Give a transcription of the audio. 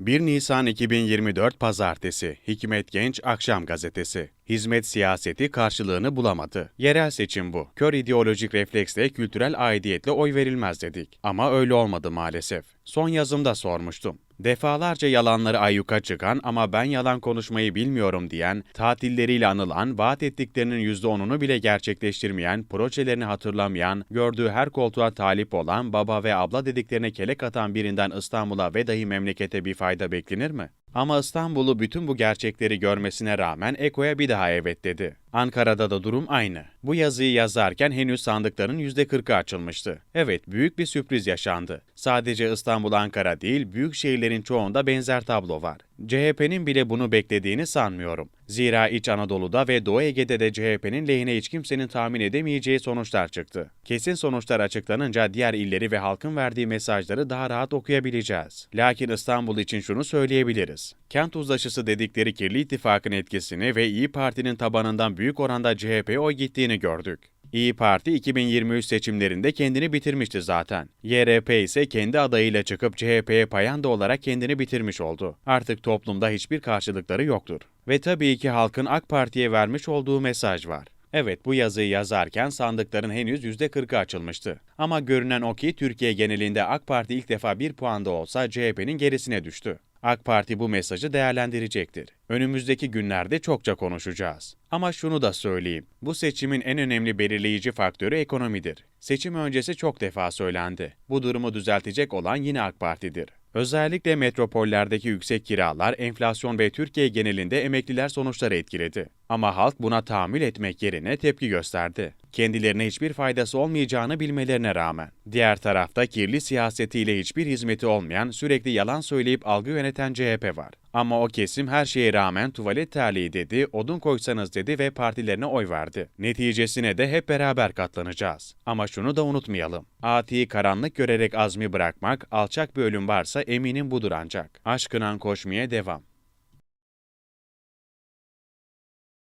1 Nisan 2024 Pazartesi Hikmet Genç Akşam Gazetesi Hizmet siyaseti karşılığını bulamadı. Yerel seçim bu. Kör ideolojik refleksle kültürel aidiyetle oy verilmez dedik. Ama öyle olmadı maalesef. Son yazımda sormuştum. Defalarca yalanları ayyuka çıkan ama ben yalan konuşmayı bilmiyorum diyen, tatilleriyle anılan, vaat ettiklerinin %10'unu bile gerçekleştirmeyen, projelerini hatırlamayan, gördüğü her koltuğa talip olan, baba ve abla dediklerine kelek atan birinden İstanbul'a ve dahi memlekete bir fayda beklenir mi? Ama İstanbul'u bütün bu gerçekleri görmesine rağmen Eko'ya bir daha evet dedi. Ankara'da da durum aynı. Bu yazıyı yazarken henüz sandıkların %40'ı açılmıştı. Evet, büyük bir sürpriz yaşandı. Sadece İstanbul, Ankara değil, büyük şehirlerin çoğunda benzer tablo var. CHP'nin bile bunu beklediğini sanmıyorum. Zira İç Anadolu'da ve Doğu Ege'de de CHP'nin lehine hiç kimsenin tahmin edemeyeceği sonuçlar çıktı. Kesin sonuçlar açıklanınca diğer illeri ve halkın verdiği mesajları daha rahat okuyabileceğiz. Lakin İstanbul için şunu söyleyebiliriz. Kent uzlaşısı dedikleri kirli ittifakın etkisini ve İyi Parti'nin tabanından büyük oranda CHP'ye oy gittiğini gördük. İyi Parti 2023 seçimlerinde kendini bitirmişti zaten. YRP ise kendi adayıyla çıkıp CHP'ye payanda olarak kendini bitirmiş oldu. Artık toplumda hiçbir karşılıkları yoktur. Ve tabii ki halkın AK Parti'ye vermiş olduğu mesaj var. Evet bu yazıyı yazarken sandıkların henüz %40'ı açılmıştı. Ama görünen o ki Türkiye genelinde AK Parti ilk defa bir puanda olsa CHP'nin gerisine düştü. AK Parti bu mesajı değerlendirecektir. Önümüzdeki günlerde çokça konuşacağız. Ama şunu da söyleyeyim. Bu seçimin en önemli belirleyici faktörü ekonomidir. Seçim öncesi çok defa söylendi. Bu durumu düzeltecek olan yine AK Parti'dir. Özellikle metropollerdeki yüksek kiralar, enflasyon ve Türkiye genelinde emekliler sonuçları etkiledi. Ama halk buna tahammül etmek yerine tepki gösterdi. Kendilerine hiçbir faydası olmayacağını bilmelerine rağmen. Diğer tarafta kirli siyasetiyle hiçbir hizmeti olmayan, sürekli yalan söyleyip algı yöneten CHP var. Ama o kesim her şeye rağmen tuvalet terliği dedi, odun koysanız dedi ve partilerine oy verdi. Neticesine de hep beraber katlanacağız. Ama şunu da unutmayalım. Ati'yi karanlık görerek azmi bırakmak, alçak bir ölüm varsa eminim budur ancak. Aşkınan koşmaya devam.